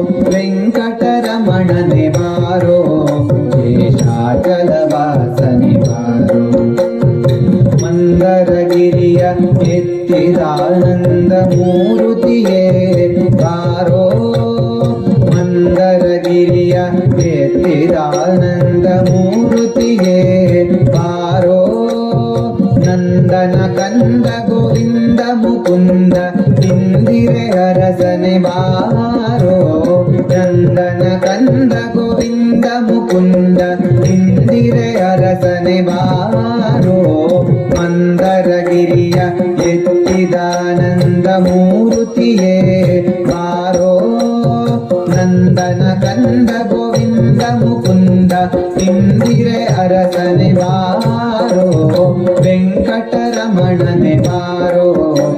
ವೆಂಕಟರಮಣನೆ ಬಾರೋ, ಶೇಷಾಚಲವಾಸನೆ ಬಾರೋ. ಮಂದರಗಿರಿಯ ಎತ್ತಿದಾನಂದ ಮೂರುತಿಯೇ ಬಾರೋ. ಮಂದರಗಿರಿಯ ಎತ್ತಿದಾನಂದ ಮೂರುತಿಯೇ ಬಾರೋ. ನಂದನ ಕಂದ ಗೋವಿಂದ ಮುಕುಂದ ಇಂದಿರೆ ಅರಸನೆ ಬಾರೋ. ನಂದನ ಕಂದ ಗೋವಿಂದ ಮುಕುಂದ ಇಂದಿರೆ ಅರಸನೆ ಬಾರೋ ಮಂದರಗಿರಿಯ ಎತ್ತಿದಾನಂದ ಮೂರುತಿಯೇ ಬಾರೋ ನಂದನ ಕಂದ ಗೋವಿಂದ ಮುಕುಂದ ಇಂದಿರೆ ಅರಸನೆ ಬಾರೋ ವೆಂಕಟರಮಣನೆ ಶೇಷಾಚಲ